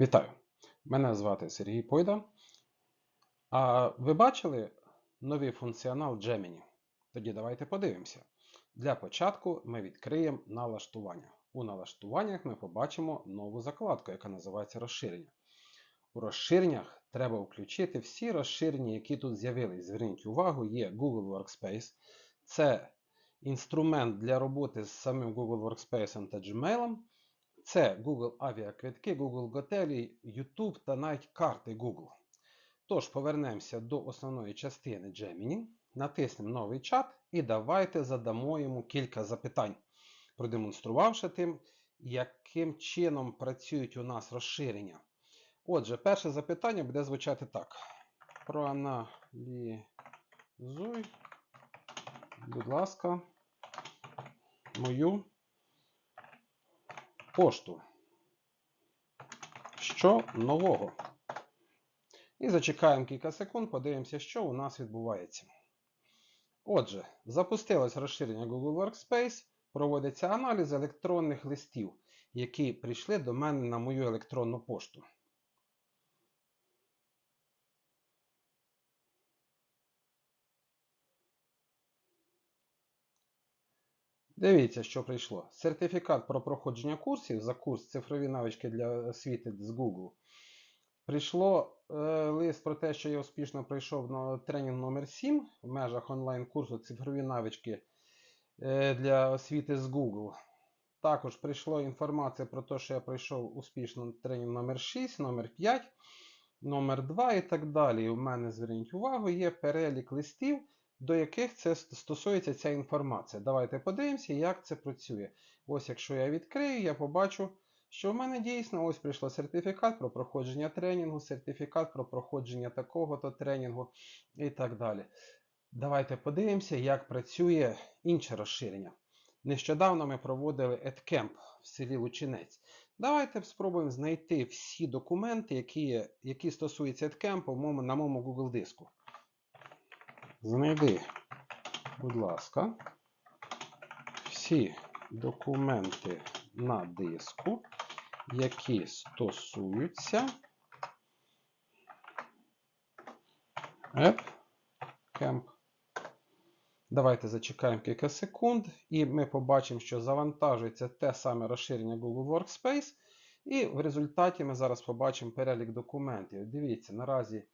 Вітаю! Мене звати Сергій Пойда. А ви бачили новий функціонал Gemini? Тоді давайте подивимося. Для початку ми відкриємо налаштування. У налаштуваннях ми побачимо нову закладку, яка називається розширення. У розширеннях треба включити всі розширення, які тут з'явились. Зверніть увагу, є Google Workspace. Це інструмент для роботи з самим Google Workspace та Gmail. Це Google авіаквитки, Google готелі, YouTube та навіть карти Google. Тож повернемося до основної частини Gemini, натиснемо новий чат і давайте задамо йому кілька запитань, продемонструвавши тим, яким чином працюють у нас розширення. Отже, перше запитання буде звучати так. Проаналізуй, будь ласка, мою пошту. Що нового? І зачекаємо кілька секунд, подивимося, що у нас відбувається. Отже, запустилось розширення Google Workspace, проводиться аналіз електронних листів, які прийшли до мене на мою електронну пошту. Дивіться, що прийшло. Сертифікат про проходження курсів за курс цифрові навички для освіти з Google. Прийшло е, лист про те, що я успішно пройшов на тренінг номер 7 в межах онлайн-курсу цифрові навички е, для освіти з Google. Також прийшла інформація про те, що я пройшов успішно тренінг номер 6, номер 5, номер 2 і так далі. У мене, зверніть увагу, є перелік листів, до яких це стосується ця інформація. Давайте подивимося, як це працює. Ось, якщо я відкрию, я побачу, що в мене дійсно ось прийшло сертифікат про проходження тренінгу, сертифікат про проходження такого-то тренінгу і так далі. Давайте подивимося, як працює інше розширення. Нещодавно ми проводили EdCamp в селі Лучинець. Давайте спробуємо знайти всі документи, які, які стосуються EdCamp на моєму Google диску. Знайди, будь ласка, всі документи на диску, які стосуються AppCamp. Давайте зачекаємо кілька секунд, і ми побачимо, що завантажується те саме розширення Google Workspace. І в результаті ми зараз побачимо перелік документів. Дивіться, наразі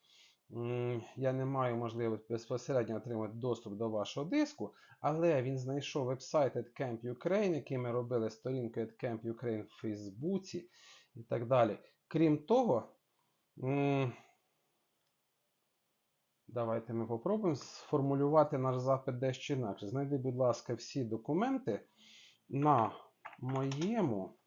я не маю можливості безпосередньо отримати доступ до вашого диску, але він знайшов веб-сайт EdCamp Ukraine, який ми робили сторінку EdCamp Ukraine в Фейсбуці і так далі. Крім того, давайте ми попробуємо сформулювати наш запит дещо інакше. Знайди, будь ласка, всі документи на моєму.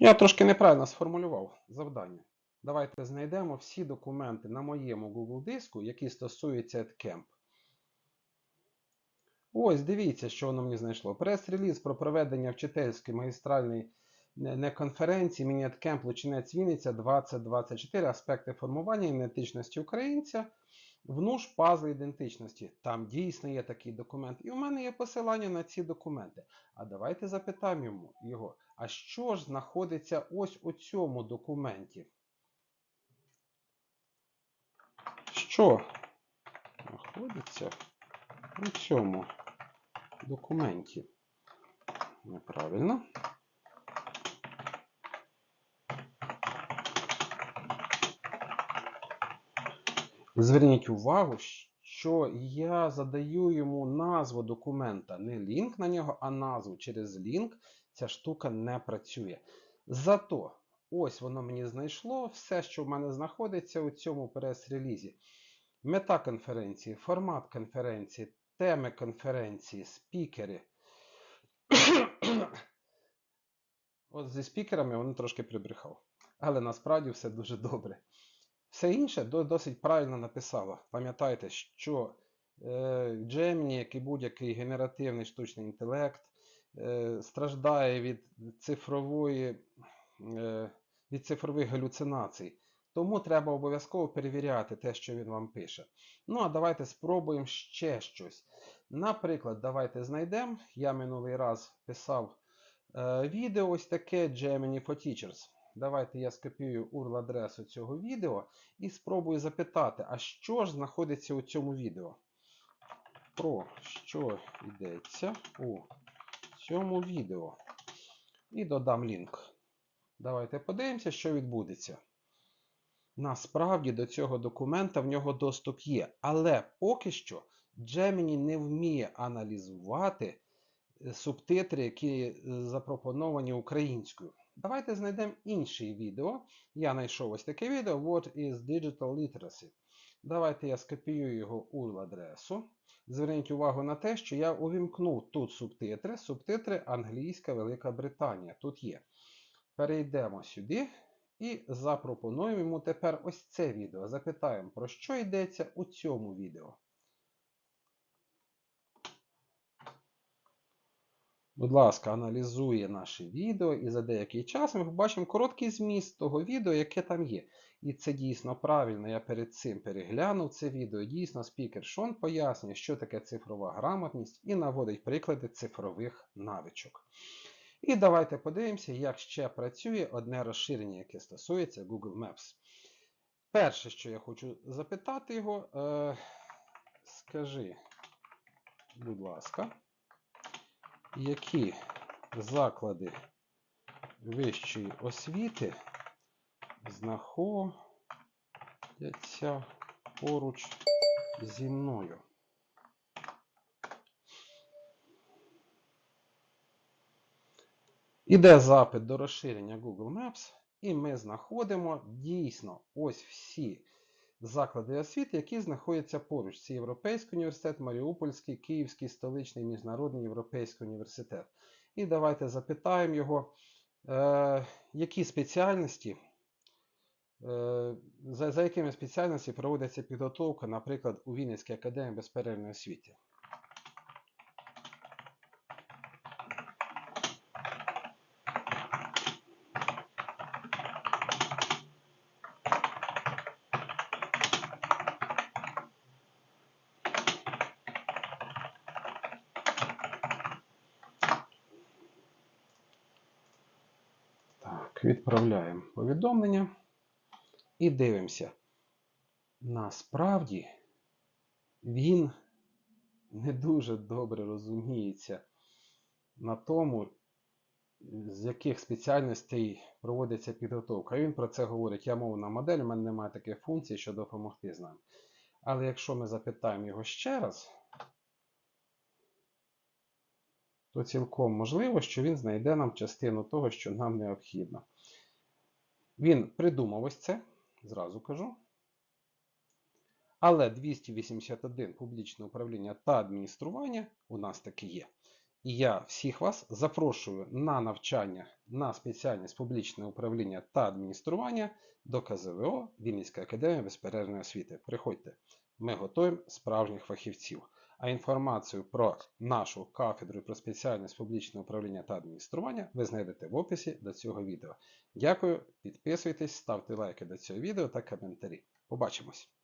Я трошки неправильно сформулював завдання. Давайте знайдемо всі документи на моєму Google диску, які стосуються EdCamp. Ось, дивіться, що воно мені знайшло. Прес-реліз про проведення вчительської магістральної неконференції Міні-EdCamp Лучинець Вінниця 2024 аспекти формування ідентичності українця. Внуж пазли ідентичності. Там дійсно є такий документ. І у мене є посилання на ці документи. А давайте запитаємо його, а що ж знаходиться ось у цьому документі? Що знаходиться у цьому документі? Неправильно. Зверніть увагу, що я задаю йому назву документа, не лінк на нього, а назву. Через лінк ця штука не працює. Зато ось воно мені знайшло все, що в мене знаходиться у цьому прес-релізі. Мета конференції, формат конференції, теми конференції, спікери. От зі спікерами він трошки прибрехав. Але насправді все дуже добре. Все інше досить правильно написало. Пам'ятайте, що Gemini, як і будь-який генеративний штучний інтелект, е, страждає від цифрової, е, від цифрових галюцинацій. Тому треба обов'язково перевіряти те, що він вам пише. Ну, а давайте спробуємо ще щось. Наприклад, давайте знайдемо. Я минулий раз писав е, відео ось таке Gemini for Teachers. Давайте я скопіюю URL-адресу цього відео і спробую запитати, а що ж знаходиться у цьому відео? Про що йдеться у цьому відео? І додам лінк. Давайте подивимося, що відбудеться. Насправді до цього документа в нього доступ є. Але поки що Gemini не вміє аналізувати е, субтитри, які е, запропоновані українською. Давайте знайдемо інше відео. Я знайшов ось таке відео What is Digital Literacy. Давайте я скопіюю його URL-адресу. Зверніть увагу на те, що я увімкнув тут субтитри. Субтитри Англійська Велика Британія. Тут є. Перейдемо сюди і запропонуємо йому тепер ось це відео. Запитаємо, про що йдеться у цьому відео. Будь ласка, аналізує наше відео, і за деякий час ми побачимо короткий зміст того відео, яке там є. І це дійсно правильно. Я перед цим переглянув це відео. Дійсно, спікер Шон пояснює, що таке цифрова грамотність і наводить приклади цифрових навичок. І давайте подивимося, як ще працює одне розширення, яке стосується Google Maps. Перше, що я хочу запитати його, е, скажи, будь ласка, які заклади вищої освіти знаходяться поруч зі мною? Іде запит до розширення Google Maps, і ми знаходимо дійсно ось всі заклади освіти, які знаходяться поруч. Це Європейський університет, Маріупольський, Київський столичний міжнародний європейський університет. І давайте запитаємо його, е, які спеціальності, е, за, якими спеціальності проводиться підготовка, наприклад, у Вінницькій академії безперервної освіти. Відправляємо повідомлення і дивимося. Насправді він не дуже добре розуміється на тому, з яких спеціальностей проводиться підготовка. Він про це говорить, я мовна модель, у мене немає таких функцій, що допомогти з ним. Але якщо ми запитаємо його ще раз, то цілком можливо, що він знайде нам частину того, що нам необхідно. Він придумав ось це, зразу кажу. Але 281 публічне управління та адміністрування у нас таки є. І я всіх вас запрошую на навчання на спеціальність публічне управління та адміністрування до КЗВО Вінницька академія безперервної освіти. Приходьте, ми готуємо справжніх фахівців. А інформацію про нашу кафедру і про спеціальність публічного управління та адміністрування ви знайдете в описі до цього відео. Дякую, підписуйтесь, ставте лайки до цього відео та коментарі. Побачимось!